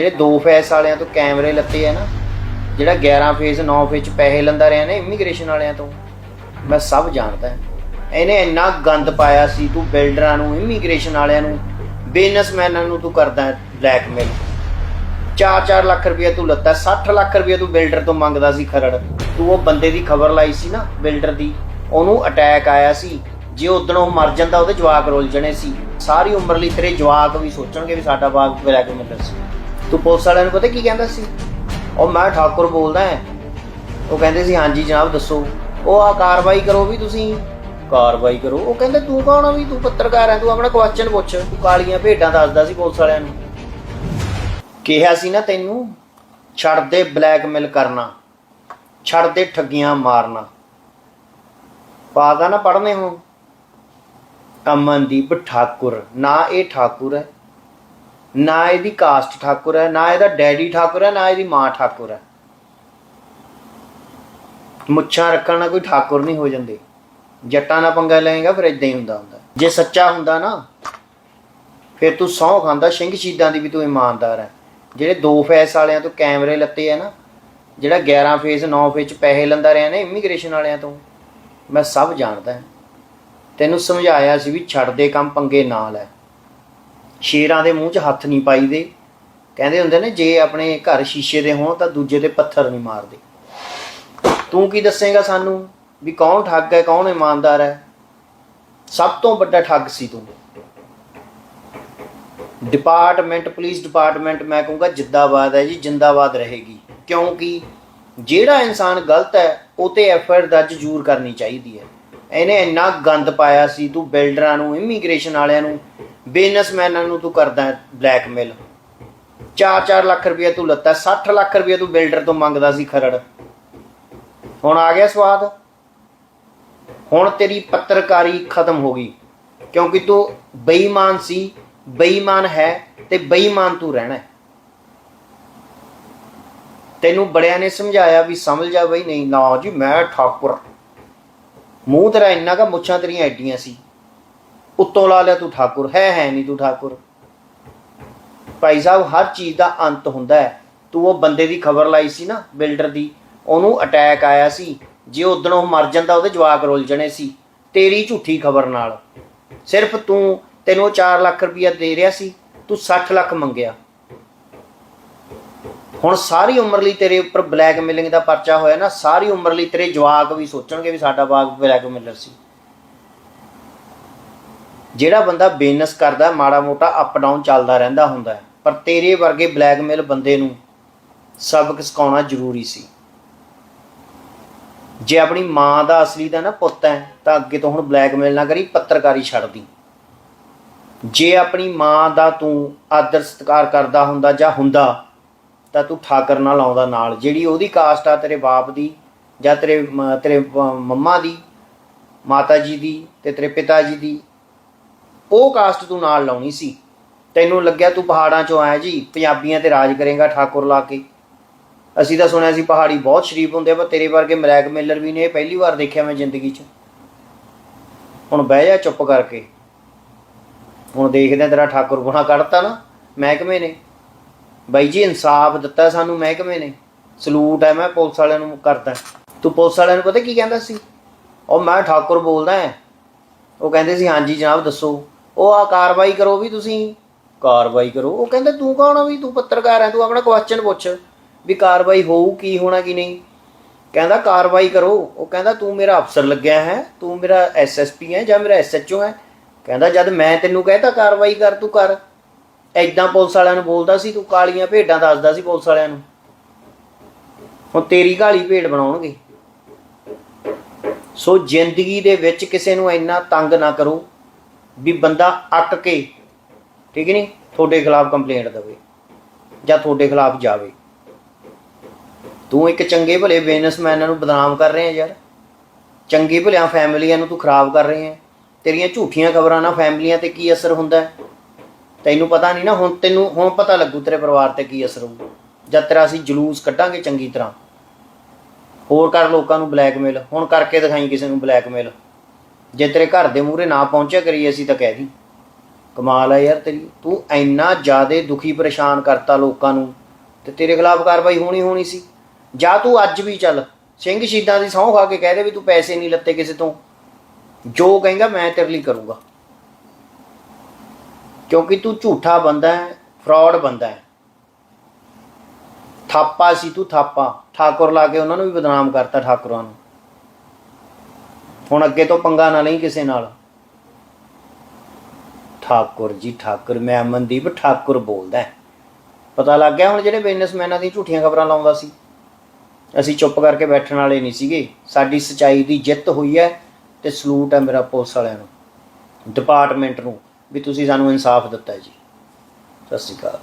ਜਿਹੜੇ ਦੋ ਫੇਸ ਵਾਲਿਆਂ ਤੋਂ ਕੈਮਰੇ ਲੱਤੇ ਆ ਨਾ, ਜਿਹੜਾ 11 ਫੇਸ 9 ਫੇਸ ਚ ਪੈਸੇ ਲੰਦਾ ਰਿਹਾ ਨੇ ਇਮੀਗ੍ਰੇਸ਼ਨ ਵਾਲਿਆਂ ਤੋਂ। ਮੈਂ ਸਭ ਜਾਣਦਾ ਇਹਨੇ ਇੰਨਾ ਗੰਦ ਪਾਇਆ ਸੀ ਤੂੰ ਬਿਲਡਰਾਂ ਨੂੰ ਇਮੀਗ੍ਰੇਸ਼ਨ ਵਾਲਿਆਂ ਨੂੰ ਬਿਜ਼ਨਸਮੈਨਾਂ ਨੂੰ ਤੂੰ ਕਰਦਾ ਬਲੈਕਮੇਲ 4-4 ਲੱਖ ਰੁਪਏ ਤੂੰ ਲੱਤਾ 60 ਲੱਖ ਰੁਪਏ ਤੂੰ ਬਿਲਡਰ ਤੋਂ ਮੰਗਦਾ ਸੀ ਖਰੜ। ਤੂੰ ਉਹ ਬੰਦੇ ਦੀ ਖਬਰ ਲਾਈ ਸੀ ਨਾ, ਬਿਲਡਰ ਦੀ, ਉਹਨੂੰ ਅਟੈਕ ਆਇਆ ਸੀ। ਜੇ ਉਦੋਂ ਉਹ ਮਰ ਜਾਂਦਾ, ਉਹਦੇ ਜਵਾਕ ਰੁੱਲ ਜਣੇ ਸੀ। ਸਾਰੀ ਉਮਰ ਲਈ ਤੇਰੇ ਜਵਾਕ ਵੀ ਸੋਚਣਗੇ ਵੀ ਸਾਡਾ ਬਾਗ ਬਲੈਕਮੇਲਰ ਸੀ। ਤੂੰ ਪੁਲਿਸ ਵਾਲਿਆਂ ਨੂੰ ਪਤਾ ਕੀ ਕਹਿੰਦਾ ਸੀ? ਉਹ ਮੈਂ ਠਾਕੁਰ ਬੋਲਦਾ ਹਾਂ। ਉਹ ਕਹਿੰਦੇ ਸੀ, ਹਾਂਜੀ ਜਨਾਬ, ਦੱਸੋ। ਉਹ ਆ ਕਾਰਵਾਈ ਕਰੋ ਵੀ ਤੁਸੀਂ। ਕਾਰਵਾਈ ਕਰੋ? ਉਹ ਕਹਿੰਦੇ, ਤੂੰ ਕੌਣ ਆ ਵੀ? ਤੂੰ ਪੱਤਰਕਾਰ ਹੈ ਤੂੰ ਆਪਣਾ ਕੁਐਸਚਨ ਪੁੱਛ। ਤੂੰ ਕਾਲੀਆਂ ਭੇਡਾਂ ਦੱਸਦਾ ਸੀ ਪੁਲਿਸ ਵਾਲਿਆਂ ਨੂੰ। ਕਿਹਾ ਸੀ ਨਾ ਤੈਨੂੰ, ਛੱਡ ਦੇ ਬਲੈਕਮੇਲ ਕਰਨਾ। ਛੱਡ ਦੇ ਠੱਗੀਆਂ ਮਾਰਨਾ। ਪਾਦਾ ਨਾ ਪੜਨੇ ਹੋ ਅਮਨਦੀਪ ਠਾਕੁਰ। ਨਾ ਇਹ ਠਾਕੁਰ ਹੈ। ਨਾ ਇਹਦੀ ਕਾਸਟ ਠਾਕੁਰ ਹੈ, ਨਾ ਇਹਦਾ ਡੈਡੀ ਠਾਕੁਰ ਹੈ, ਨਾ ਇਹਦੀ ਮਾਂ ਠਾਕੁਰ ਹੈ। ਮੁੱਛਾਂ ਰੱਖਣ ਨਾਲ ਕੋਈ ਠਾਕੁਰ ਨਹੀਂ ਹੋ ਜਾਂਦੇ। ਜੱਟਾਂ ਨਾਲ ਪੰਗਾ ਲਏਗਾ, ਫਿਰ ਇਦਾਂ ਹੀ ਹੁੰਦਾ ਹੁੰਦਾ। ਜੇ ਸੱਚਾ ਹੁੰਦਾ ਨਾ, ਫਿਰ ਤੂੰ ਸਹੁੰ ਖਾਂਦਾ, ਸਿੰਘ ਸ਼ਹੀਦਾਂ ਦੀ ਵੀ ਤੂੰ ਇਮਾਨਦਾਰ ਹੈ। ਜਿਹੜੇ ਦੋ ਫੇਸ ਵਾਲਿਆਂ ਤੋਂ ਕੈਮਰੇ ਲੱਤੇ ਆ ਨਾ, ਜਿਹੜਾ 11 ਫੇਸ 9 ਫੇਸ ਚ ਪੈਸੇ ਲੰਦਾ ਰਿਹਾ ਨੇ ਇਮੀਗ੍ਰੇਸ਼ਨ ਵਾਲਿਆਂ ਤੋਂ, ਮੈਂ ਸਭ ਜਾਣਦਾ। ਤੈਨੂੰ ਸਮਝਾਇਆ ਸੀ ਵੀ ਛੱਡ ਦੇ ਕੰਮ, ਪੰਗੇ ਨਾਲ ਹੈ। ਸ਼ੇਰਾਂ ਦੇ ਮੂੰਹ 'ਚ ਹੱਥ ਨਹੀਂ ਪਾਈਦੇ। ਕਹਿੰਦੇ ਹੁੰਦੇ ਨੇ, ਜੇ ਆਪਣੇ ਘਰ ਸ਼ੀਸ਼ੇ ਦੇ ਹੋਣ ਤਾਂ ਦੂਜੇ ਤੇ ਪੱਥਰ ਨਹੀਂ ਮਾਰਦੇ। ਤੂੰ ਕੀ ਦੱਸੇਗਾ ਸਾਨੂੰ ਵੀ ਕੌਣ ਠੱਗ ਹੈ, ਕੌਣ ਇਮਾਨਦਾਰ ਹੈ? ਸਭ ਤੋਂ ਵੱਡਾ ਠੱਗ ਸੀ ਤੂੰ। ਡਿਪਾਰਟਮੈਂਟ ਪੁਲਿਸ ਡਿਪਾਰਟਮੈਂਟ ਮੈਂ ਕਹੂੰਗਾ ਜਿੱਦਾਬਾਦ ਹੈ ਜੀ, ਜਿੰਦਾਬਾਦ ਰਹੇਗੀ। ਕਿਉਂਕਿ ਜਿਹੜਾ ਇਨਸਾਨ ਗਲਤ ਹੈ, ਉਹ ਤੇ ਐਫਰਟ ਦਰਜ ਜ਼ਰੂਰ ਕਰਨੀ ਚਾਹੀਦੀ ਹੈ। ਇਹਨੇ ਇੰਨਾ ਗੰਦ ਪਾਇਆ ਸੀ, ਤੂੰ ਬਿਲਡਰਾਂ ਨੂੰ ਇਮੀਗ੍ਰੇਸ਼ਨ ਵਾਲਿਆਂ ਨੂੰ ਬਿਜ਼ਨਸਮੈਨਾਂ ਨੂੰ ਤੂੰ ਕਰਦਾ ਬਲੈਕਮੇਲ। 4-4 ਲੱਖ ਰੁਪਏ ਤੂੰ ਲੱਤਾ 60 ਲੱਖ ਰੁਪਏ ਤੂੰ ਬਿਲਡਰ ਤੋਂ ਮੰਗਦਾ ਸੀ ਖਰੜ। ਹੁਣ ਆ ਗਿਆ ਸਵਾਦ। ਹੁਣ ਤੇਰੀ ਪੱਤਰਕਾਰੀ ਖਤਮ ਹੋ ਗਈ, ਕਿਉਂਕਿ ਤੂੰ ਬੇਈਮਾਨ ਸੀ, ਬੇਈਮਾਨ ਹੈ ਤੇ ਬੇਈਮਾਨ ਤੂੰ ਰਹਿਣਾ ਹੈ। ਤੈਨੂੰ ਬੜਿਆਂ ਨੇ ਸਮਝਾਇਆ ਵੀ ਸਮਝ ਜਾ ਬਈ, ਨਹੀਂ ਨਾ ਜੀ, ਮੈਂ ਠਾਕੁਰ। ਮੂੰਹ ਤੇਰਾ ਇੰਨਾ ਕਾ ਮੁੱਛਾਂ ਤੇਰੀਆਂ ਐਡੀਆਂ ਸੀ। ਉੱਤੋਂ ਲਾ ਲਿਆ ਤੂੰ ਠਾਕੁਰ, ਹੈ ਹੈ ਨਹੀਂ ਤੂੰ ਠਾਕੁਰ। ਭਾਈ ਸਾਹਿਬ, ਹਰ ਚੀਜ਼ ਦਾ ਅੰਤ ਹੁੰਦਾ ਹੈ। ਤੂੰ ਉਹ ਬੰਦੇ ਦੀ ਖਬਰ ਲਾਈ ਸੀ ਨਾ, ਬਿਲਡਰ ਦੀ, ਉਹਨੂੰ ਅਟੈਕ ਆਇਆ ਸੀ। ਜੇ ਉਦੋਂ ਉਹ ਮਰ ਜਾਂਦਾ, ਉਹਦੇ ਜਵਾਕ ਰੁੱਲ ਜਣੇ ਸੀ। ਤੇਰੀ ਝੂਠੀ ਖਬਰ ਨਾਲ। ਸਿਰਫ ਤੂੰ ਤੈਨੂੰ ਉਹ 4 ਲੱਖ ਰੁਪਇਆ ਦੇ ਰਿਹਾ ਸੀ, ਤੂੰ 60 ਲੱਖ ਮੰਗਿਆ। ਹੁਣ ਸਾਰੀ ਉਮਰ ਲਈ ਤੇਰੇ ਉੱਪਰ ਬਲੈਕਮੇਲਿੰਗ ਦਾ ਪਰਚਾ ਹੋਇਆ ਨਾ, ਸਾਰੀ ਉਮਰ ਲਈ ਤੇਰੇ ਜਵਾਕ ਵੀ ਸੋਚਣਗੇ ਵੀ ਸਾਡਾ ਬਾਗ ਬਲੈਕਮੇਲਰ ਸੀ। ਜਿਹੜਾ ਬੰਦਾ ਬਿਜ਼ਨਸ ਕਰਦਾ, ਮਾੜਾ ਮੋਟਾ ਅਪ ਡਾਊਨ ਚੱਲਦਾ ਰਹਿੰਦਾ ਹੁੰਦਾ ਹੈ, ਪਰ ਤੇਰੇ ਵਰਗੇ ਬਲੈਕਮੇਲ ਬੰਦੇ ਨੂੰ ਸਬਕ ਸਿਖਾਉਣਾ ਜ਼ਰੂਰੀ ਸੀ। ਜੇ ਆਪਣੀ ਮਾਂ ਦਾ ਅਸਲੀ ਦਾ ਨਾ ਪੁੱਤ ਹੈ, ਤਾਂ ਅੱਗੇ ਤੋਂ ਹੁਣ ਬਲੈਕਮੇਲ ਨਾ ਕਰੀ, ਪੱਤਰਕਾਰੀ ਛੱਡ ਦੀ। ਜੇ ਆਪਣੀ ਮਾਂ ਦਾ ਤੂੰ ਆਦਰ ਸਤਿਕਾਰ ਕਰਦਾ ਹੁੰਦਾ ਜਾਂ ਹੁੰਦਾ, ਤਾਂ ਤੂੰ ਠਾਕਰ ਨਾਲ ਆਉਂਦਾ ਨਾਲ। ਜਿਹੜੀ ਉਹਦੀ ਕਾਸਟ ਆ ਤੇਰੇ ਬਾਪ ਦੀ ਜਾਂ ਤੇਰੇ ਤੇਰੇ ਮੰਮਾ ਦੀ, ਮਾਤਾ ਜੀ ਦੀ ਤੇ ਤੇਰੇ ਪਿਤਾ ਜੀ ਦੀ ਉਹ ਕਾਸਟ ਤੂੰ ਨਾਲ ਲਾਉਣੀ ਸੀ। ਤੈਨੂੰ ਲੱਗਿਆ ਤੂੰ ਪਹਾੜਾਂ ਚੋਂ ਆਇਆ ਜੀ, ਪੰਜਾਬੀਆਂ ਤੇ ਰਾਜ ਕਰੇਗਾ ਠਾਕੁਰ ਲਾ ਕੇ। ਅਸੀਂ ਤਾਂ ਸੁਣਿਆ ਸੀ ਪਹਾੜੀ ਬਹੁਤ ਸ਼ਰੀਫ ਹੁੰਦੇ ਪਰ ਤੇਰੇ ਵਰਗੇ ਮਲੈਕ ਮੇਲਰ ਵੀ ਨੇ ਪਹਿਲੀ ਵਾਰ ਦੇਖਿਆ ਮੈਂ ਜ਼ਿੰਦਗੀ 'ਚ। ਹੁਣ ਬਹਿ ਜਾ ਚੁੱਪ ਕਰਕੇ। ਹੁਣ ਦੇਖਦੇ ਤੇਰਾ ਠਾਕੁਰ ਗੁਣਾ ਕੱਢਤਾ ਨਾ, ਮਹਿਕਮੇ ਨੇ। ਬਾਈ ਜੀ, ਇਨਸਾਫ ਦਿੱਤਾ ਸਾਨੂੰ ਮਹਿਕਮੇ ਨੇ। ਸਲੂਟ ਹੈ, ਮੈਂ ਪੁਲਿਸ ਵਾਲਿਆਂ ਨੂੰ ਕਰਦਾ। ਤੂੰ ਪੁਲਿਸ ਵਾਲਿਆਂ ਨੂੰ ਪਤਾ ਕੀ ਕਹਿੰਦਾ ਸੀ? ਉਹ ਮੈਂ ਠਾਕੁਰ ਬੋਲਦਾ ਹਾਂ। ਉਹ ਕਹਿੰਦੇ ਸੀ, ਹਾਂਜੀ ਜਨਾਬ, ਦੱਸੋ। ਉਹ ਆ ਕਾਰਵਾਈ ਕਰੋ ਵੀ ਤੁਸੀਂ। ਕਾਰਵਾਈ ਕਰੋ। ਉਹ ਕਹਿੰਦਾ, ਤੂੰ ਕੌਣ ਆ ਵੀ? ਤੂੰ ਪੱਤਰਕਾਰ ਹੈ ਤੂੰ ਆਪਣਾ ਕੁਐਸਚਨ ਪੁੱਛ ਵੀ ਕਾਰਵਾਈ ਹੋਊ ਕੀ ਹੋਣਾ ਕੀ ਨਹੀਂ? ਕਹਿੰਦਾ, ਕਾਰਵਾਈ ਕਰੋ। ਉਹ ਕਹਿੰਦਾ, ਤੂੰ ਮੇਰਾ ਅਫਸਰ ਲੱਗਿਆ ਹੈ, ਤੂੰ ਮੇਰਾ ਐਸਐਸਪੀ ਹੈ ਜਾਂ ਮੇਰਾ ਐਸਐਚਓ ਹੈ? ਕਹਿੰਦਾ, ਜਦ ਮੈਂ ਤੈਨੂੰ ਕਹਿਤਾ ਕਾਰਵਾਈ ਕਰ, ਤੂੰ ਕਰ। ਐਦਾਂ ਪੁਲਿਸ ਵਾਲਿਆਂ ਨੂੰ ਬੋਲਦਾ ਸੀ, ਤੂੰ ਕਾਲੀਆਂ ਭੇਡਾਂ ਦੱਸਦਾ ਸੀ ਪੁਲਿਸ ਵਾਲਿਆਂ ਨੂੰ। ਹੁਣ ਤੇਰੀ ਕਾਲੀ ਭੇਡ ਬਣਾਉਣਗੇ। ਸੋ ਜ਼ਿੰਦਗੀ ਦੇ ਵਿੱਚ ਕਿਸੇ ਨੂੰ ਇੰਨਾ ਤੰਗ ਨਾ ਕਰੋ। ਵੀ ਬੰਦਾ ਅੱਕ ਕੇ, ਠੀਕ ਨਹੀਂ ਤੁਹਾਡੇ ਖਿਲਾਫ ਕੰਪਲੇਂਟ ਦੇਵੇ ਜਾਂ ਤੁਹਾਡੇ ਖਿਲਾਫ ਜਾਵੇ। ਤੂੰ ਇੱਕ ਚੰਗੇ ਭਲੇ ਬਿਜ਼ਨਸਮੈਨਾਂ ਨੂੰ ਬਦਨਾਮ ਕਰ ਰਹੇ ਆ ਯਾਰ। ਚੰਗੇ ਭਲਿਆਂ ਫੈਮਲੀਆਂ ਨੂੰ ਤੂੰ ਖਰਾਬ ਕਰ ਰਹੇ ਆ ਤੇਰੀਆਂ ਝੂਠੀਆਂ ਖਬਰਾਂ ਨਾਲ ਫੈਮਲੀਆਂ ਤੇ ਕੀ ਅਸਰ ਹੁੰਦਾ ਤੈਨੂੰ ਪਤਾ ਨਹੀਂ ਨਾ, ਹੁਣ ਤੈਨੂੰ, ਹੁਣ ਪਤਾ ਲੱਗੂ ਤੇਰੇ ਪਰਿਵਾਰ ਤੇ ਕੀ ਅਸਰ ਹੋਊ। ਜਦ ਤੇਰਾ ਅਸੀਂ ਜਲੂਸ ਕੱਢਾਂਗੇ ਚੰਗੀ ਤਰ੍ਹਾਂ। ਹੋਰ ਕਰ ਲੋਕਾਂ ਨੂੰ ਬਲੈਕਮੇਲ ਹੁਣ ਕਰਕੇ ਦਿਖਾਈ ਕਿਸੇ ਨੂੰ ਬਲੈਕਮੇਲ ਜੇ ਤੇਰੇ ਘਰ ਦੇ ਮੂਹਰੇ ਨਾ ਪਹੁੰਚਿਆ ਕਰੀ ਅਸੀਂ ਤਾਂ ਕਹਿ ਦੀ। ਕਮਾਲ ਹੈ ਯਾਰ ਤੇਰੀ। ਤੂੰ ਇੰਨਾ ਜ਼ਿਆਦਾ ਦੁਖੀ ਪਰੇਸ਼ਾਨ ਕਰਤਾ ਲੋਕਾਂ ਨੂੰ, ਤੇ ਤੇਰੇ ਖਿਲਾਫ ਕਾਰਵਾਈ ਹੋਣੀ ਹੋਣੀ ਸੀ। ਜਾਂ ਤੂੰ ਅੱਜ ਵੀ ਚੱਲ। ਸਿੰਘ ਸ਼ਹੀਦਾਂ ਦੀ ਸਹੁੰ ਖਾ ਕੇ ਕਹਿ ਦੇ ਵੀ ਤੂੰ ਪੈਸੇ ਨਹੀਂ ਲੱਤੇ ਕਿਸੇ ਤੋਂ। ਜੋ ਕਹੇਗਾ ਮੈਂ ਤੇਰੇ ਲਈ ਕਰੂੰਗਾ। ਕਿਉਂਕਿ ਤੂੰ ਝੂਠਾ ਬੰਦਾ ਹੈ ਫਰਾਡ ਬੰਦਾ ਹੈ। ਥਾਪਾ ਸੀ ਤੂੰ ਥਾਪਾ। ਠਾਕੁਰ ਲਾ ਕੇ ਉਹਨਾਂ ਨੂੰ ਵੀ ਬਦਨਾਮ ਕਰਤਾ ਠਾਕੁਰਾਂ ਨੂੰ। ਹੁਣ ਅੱਗੇ ਤੋਂ ਪੰਗਾ ਨਾ ਲਈ ਕਿਸੇ ਨਾਲ। ਠਾਕੁਰ ਜੀ, ਠਾਕੁਰ, ਮੈਂ ਅਮਨਦੀਪ ਠਾਕੁਰ ਬੋਲਦਾ ਪਤਾ ਲੱਗ ਗਿਆ ਹੁਣ ਜਿਹੜੇ ਬਿਜ਼ਨਸਮੈਨਾਂ ਦੀ ਝੂਠੀਆਂ ਖਬਰਾਂ ਲਾਉਂਦਾ ਸੀ। ਅਸੀਂ ਚੁੱਪ ਕਰਕੇ ਬੈਠਣ ਵਾਲੇ ਨਹੀਂ ਸੀਗੇ। ਸਾਡੀ ਸਚਾਈ ਦੀ ਜਿੱਤ ਹੋਈ ਹੈ ਤੇ ਸਲੂਟ ਹੈ ਮੇਰਾ ਪੁਲਿਸ ਵਾਲਿਆਂ ਨੂੰ, ਡਿਪਾਰਟਮੈਂਟ ਨੂੰ, ਵੀ ਤੁਸੀਂ ਸਾਨੂੰ ਇਨਸਾਫ ਦਿੱਤਾ ਜੀ। ਸਤਿ ਸ਼੍ਰੀ ਅਕਾਲ।